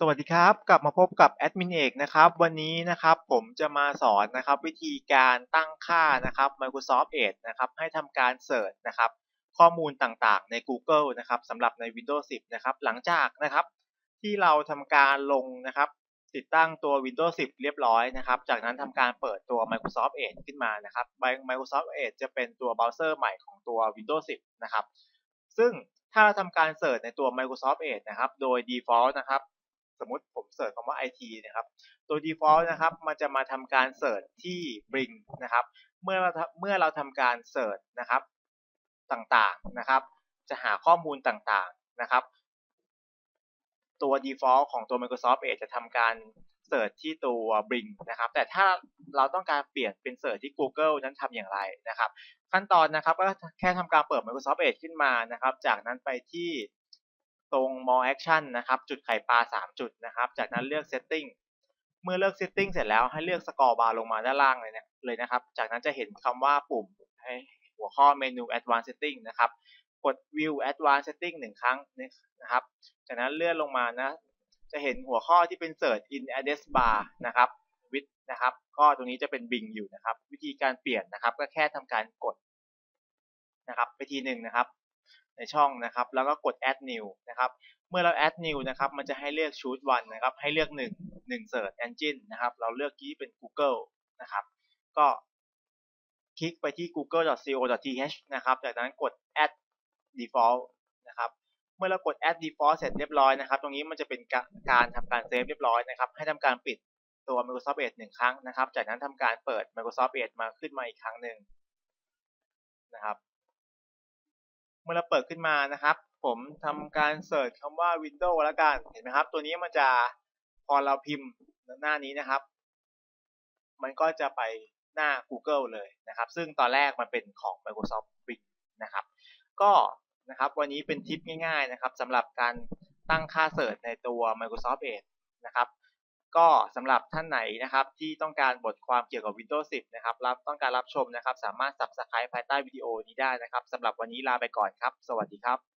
สวัสดีครับ กลับมาพบกับแอดมินเอกนะครับวันนี้นะครับผมจะมาสอนนะครับวิธีการตั้งค่านะครับ Microsoft Edge นะครับให้ทำการเสิร์ชนะครับข้อมูลต่างๆใน Google นะครับสำหรับใน Windows 10 นะครับหลังจากนะครับที่เราทำการลงนะครับติดตั้งตัว Windows 10 เรียบร้อยนะครับจากนั้นทำการเปิดตัว Microsoft Edge ขึ้นมานะครับ Microsoft Edge จะเป็นตัวเบราว์เซอร์ใหม่ของตัว Windows 10 นะครับซึ่งถ้าเราทำการเสิร์ชในตัว Microsoft Edge นะครับโดย default นะครับ สมมติผมเสิร์ชคำว่า IT นะครับ ตัว default นะครับ มันจะมาทำการเสิร์ชที่ Bing นะครับ เมื่อเราเมื่อเราทำการเสิร์ชนะครับต่างๆนะครับ จะหาข้อมูลต่างๆนะครับ ตัว default ของตัว Microsoft Edge จะทำการเสิร์ชที่ตัว Bing นะครับ แต่ถ้าเราต้องการเปลี่ยนเป็นเสิร์ชที่ Google นั้นทำอย่างไรนะครับ ขั้นตอนนะครับก็แค่ทำการเปิด Microsoft Edge ขึ้นมานะครับ จากนั้นไปที่ ตรง more action นะครับ จุดไข่ปลา 3 จุดนะครับ จากนั้นเลือก setting เมื่อเลือก setting เสร็จแล้วให้เลือก score bar ลงมาด้านล่างเลยเนี่ยเลยนะครับ จากนั้นจะเห็นคำว่าปุ่มให้หัวข้อเมนู advanced setting นะครับ กด view advanced setting หนึ่งครั้งนะครับ จากนั้นเลื่อนลงมานะ จะเห็นหัวข้อที่เป็น search in address bar นะครับ with นะครับ ก็ตรงนี้จะเป็น Bing อยู่นะครับ วิธีการเปลี่ยนนะครับ ก็แค่ทำการกดนะครับ ไปทีหนึ่งนะครับ ในช่องนะครับ แล้วก็กด add new นะครับ เมื่อเรา add new นะครับ มันจะให้เลือก choose one นะครับ ให้เลือก 1 1 search engine นะครับ เราเลือกที่เป็น Google นะครับ ก็คลิกไปที่ google.co.th นะครับ จากนั้นกด add default นะครับ เมื่อเรากด add default เสร็จเรียบร้อยนะครับ ตรงนี้มันจะเป็นการทำการเซฟเรียบร้อยนะครับ ให้ทำการปิดตัว Microsoft Edge หนึ่งครั้งนะครับ จากนั้นทำการเปิด Microsoft Edge มาขึ้นมาอีกครั้งหนึ่งนะครับ เมื่อเราเปิดขึ้นมานะครับ ผมทำการเสิร์ชคำว่า Windows แล้วกันเห็นไหมครับ ตัวนี้มันจะพอเราพิมพ์หน้านี้นะครับ มันก็จะไปหน้า Google เลยนะครับ ซึ่งตอนแรกมันเป็นของ Microsoft Bing นะครับ ก็นะครับวันนี้เป็นทิปง่ายๆนะครับสำหรับการตั้งค่าเสิร์ชในตัว Microsoft Edge นะครับ ก็สำหรับท่านไหนนะครับที่ต้องการบทความเกี่ยวกับ Windows 10 นะครับรับต้องการรับชมนะครับ สามารถ Subscribe ภายใต้วิดีโอนี้ได้นะครับสำหรับวันนี้ลาไปก่อนครับ สวัสดีครับ